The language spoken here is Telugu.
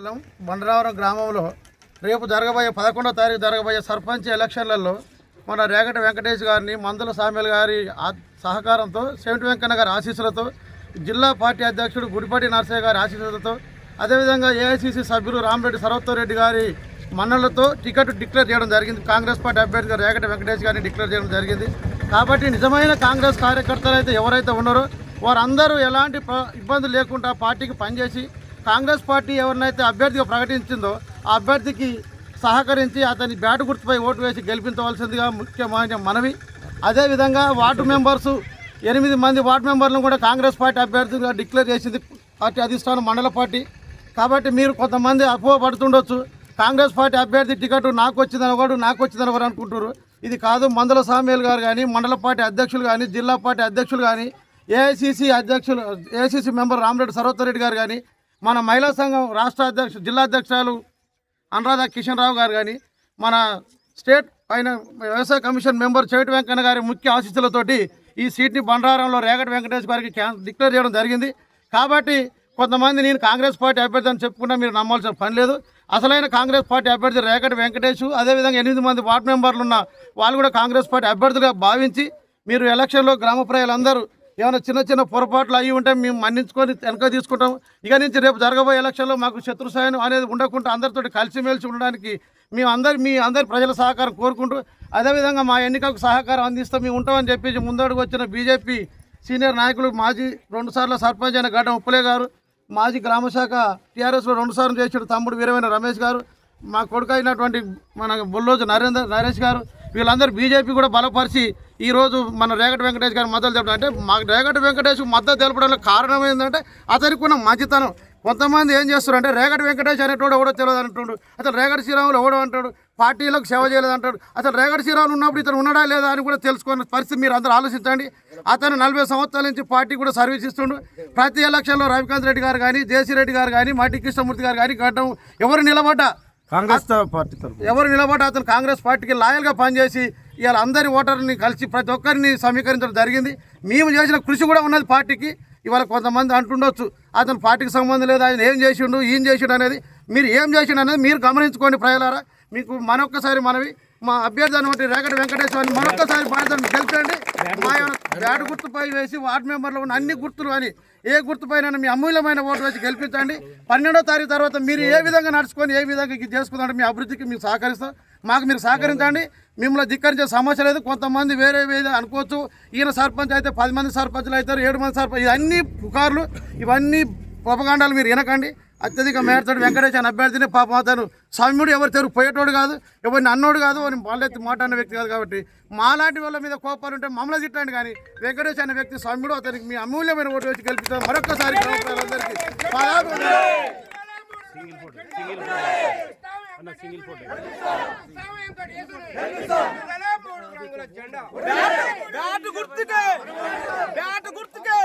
మండలం బండరావరం గ్రామంలో రేపు జరగబోయే పదకొండో తారీఖు జరగబోయే సర్పంచ్ ఎలక్షన్లలో మన రేగట వెంకటేష్ గారిని మందుల సామ్యుల గారి సహకారంతో సెవెంటి వెంకన్న గారి ఆశీస్సులతో జిల్లా పార్టీ అధ్యక్షుడు గుడిపాటి నరసయ్య గారి ఆశీస్సులతో అదేవిధంగా ఏఐసీసీ సభ్యులు రామరెడ్డి సర్వత్వరెడ్డి గారి మన్నలతో టికెట్ డిక్లేర్ చేయడం జరిగింది. కాంగ్రెస్ పార్టీ అభ్యర్థిగా రేగట వెంకటేష్ గారిని డిక్లేర్ చేయడం జరిగింది. కాబట్టి నిజమైన కాంగ్రెస్ కార్యకర్తలు అయితే ఎవరైతే ఉన్నారో వారందరూ ఎలాంటి ఇబ్బందులు లేకుండా పార్టీకి పనిచేసి కాంగ్రెస్ పార్టీ ఎవరినైతే అభ్యర్థిగా ప్రకటించిందో ఆ అభ్యర్థికి సహకరించి అతని బ్యాటు గుర్తుపై ఓటు వేసి గెలిపించవలసిందిగా ముఖ్యమైన మనవి. అదేవిధంగా వార్డు మెంబర్సు ఎనిమిది మంది వార్డు మెంబర్లను కూడా కాంగ్రెస్ పార్టీ అభ్యర్థిగా డిక్లేర్ చేసింది పార్టీ అధిష్టానం మండల పార్టీ. కాబట్టి మీరు కొంతమంది అపోహ పడుతుండొచ్చు. కాంగ్రెస్ పార్టీ అభ్యర్థి టికెట్ నాకు వచ్చిందని ఒకడు నాకు వచ్చిందని ఒకరు అనుకుంటారు ఇది కాదు మందల సామ్యుల్ గారు కానీ మండల పార్టీ అధ్యక్షులు కానీ జిల్లా పార్టీ అధ్యక్షులు కానీ ఏఐసిసి అధ్యక్షులు ఏఐసిసి మెంబర్ రామరెడ్డి సర్వత్వరెడ్డి గారు కానీ మన మహిళా సంఘం రాష్ట్ర అధ్యక్షుడు జిల్లా అధ్యక్షురాలు అనురాధ కిషన్ రావు గారు కానీ మన స్టేట్ పైన వ్యవసాయ కమిషన్ మెంబర్ చెవిటి వెంకన్న గారి ముఖ్య ఆశీస్సులతోటి ఈ సీట్ని బండారంలో రేగటి వెంకటేష్ గారికి డిక్లేర్ చేయడం జరిగింది. కాబట్టి కొంతమంది నేను కాంగ్రెస్ పార్టీ అభ్యర్థి అని చెప్పుకున్నా మీరు నమ్మాల్సిన పని లేదు. అసలైన కాంగ్రెస్ పార్టీ అభ్యర్థి రేగటి వెంకటేష్ అదేవిధంగా ఎనిమిది మంది వార్డు మెంబర్లు ఉన్న వాళ్ళు కూడా కాంగ్రెస్ పార్టీ అభ్యర్థులుగా భావించి మీరు ఎలక్షన్లో గ్రామ ప్రజలందరూ ఏమైనా చిన్న చిన్న పొరపాట్లు అయ్యి ఉంటే మేము మన్నించుకొని వెనక తీసుకుంటాం ఇక నుంచి రేపు జరగబోయే ఎలక్షన్లో మాకు శత్రు సాయం అనేది ఉండకుండా అందరితో కలిసిమెలిసి ఉండడానికి మేము అందరి మీ అందరి ప్రజల సహకారం కోరుకుంటూ అదేవిధంగా మా ఎన్నికలకు సహకారం అందిస్తూ మేము ఉంటామని చెప్పేసి ముందడుగు వచ్చిన బీజేపీ సీనియర్ నాయకులు మాజీ రెండుసార్లు సర్పంచ్ అయిన గడ్డ ఉప్పలే గారు మాజీ గ్రామశాఖ టీఆర్ఎస్లో రెండుసార్లు చేసిన తమ్ముడు వీరమైన రమేష్ గారు మా కొడుకు అయినటువంటి మన బుల్లోజు నరేందర్ నరేష్ గారు వీళ్ళందరూ బీజేపీ కూడా బలపరిచి ఈరోజు మన రేగటి వెంకటేష్ గారి మద్దతు తెలపడం అంటే మాకు రేగటి వెంకటేష్ మద్దతు తెలపడంలో కారణం ఏంటంటే అతనికి ఉన్న మంచితనం. కొంతమంది ఏం చేస్తారు అంటే రేగటి వెంకటేష్ అనేటోడు ఎవడో తెలియదు అంటుండు అసలు రేగటి శ్రీరాములు ఎవడో అంటాడు. పార్టీలకు సేవ చేయలేదు అంటాడు. అసలు రేగటి శ్రీరాములు ఉన్నప్పుడు ఇతను ఉన్నాడా లేదా అని కూడా తెలుసుకున్న పరిస్థితి మీరు అందరూ ఆలోచించండి. అతను నలభై సంవత్సరాల నుంచి పార్టీ కూడా సర్వీస్ ఇస్తుండు. ప్రతి ఎలక్షన్లో రవికాంత్ రెడ్డి గారు కానీ జేసీ రెడ్డి గారు కానీ మట్టి కృష్ణమూర్తి గారు కానీ గడ్డం ఎవరు నిలబడ్డా? కాంగ్రెస్ పార్టీ ఎవరు నిలబడి అతను కాంగ్రెస్ పార్టీకి లాయల్గా పనిచేసి ఇవాళ అందరి ఓటర్ని కలిసి ప్రతి ఒక్కరిని సమీకరించడం జరిగింది. మేము చేసిన కృషి కూడా ఉన్నది పార్టీకి. ఇవాళ కొంతమంది అంటుండొచ్చు అతను పార్టీకి సంబంధం లేదు ఆయన ఏం చేసిండు ఏం చేసిండు అనేది. మీరు ఏం చేసిండు అనేది మీరు గమనించుకోండి ప్రజలారా. మీకు మరొక్కసారి మనవి. మా అభ్యర్థి అనమాట రేగడి వెంకటేశ్వరని మరొక్కసారి బాధ్యతను గెలిచండి మా బ్యాట్ గుర్తుపై వేసి వార్డు మెంబర్లో ఉన్న అన్ని గుర్తులు అని ఏ గుర్తుపైన మీ అమూల్యమైన ఓటు వేసి గెలిపించండి. పన్నెండో తారీఖు తర్వాత మీరు ఏ విధంగా నడుచుకొని ఏ విధంగా ఇది చేసుకుందంటే మీ అభివృద్ధికి మీకు సహకరిస్తాం. మాకు మీరు సహకరించండి. మిమ్మల్ని ధిక్కరించే సమస్య లేదు. కొంతమంది వేరే వేరే అనుకోవచ్చు. ఈయన సర్పంచ్ అయితే పది మంది సర్పంచ్లు అవుతారు ఏడు మంది సర్పంచ్. ఇవన్నీ పుకార్లు. ఇవన్నీ ఉపకాండాలు మీరు వినకండి. అత్యధిక మేడతోడు వెంకటేశ్వర అభ్యర్థిని పాపం అతను సౌమ్యుడు ఎవరు తెరు పోయేటోడు కాదు ఎవరిని అన్నోడు కాదు అని వాళ్ళెత్తి మాట అన్న వ్యక్తి కాదు కాబట్టి మాలాంటి వాళ్ళ మీద కోపాలు ఉంటే మమ్మల్ని తిట్టండి కానీ వెంకటేశ్వర అనే వ్యక్తి సౌమ్యుడు అతనికి మీ అమూల్యమైన ఓటు వచ్చి గెలిపిస్తాం మరొకసారి గ్రామ ప్రజలందరికీ గుర్తుకే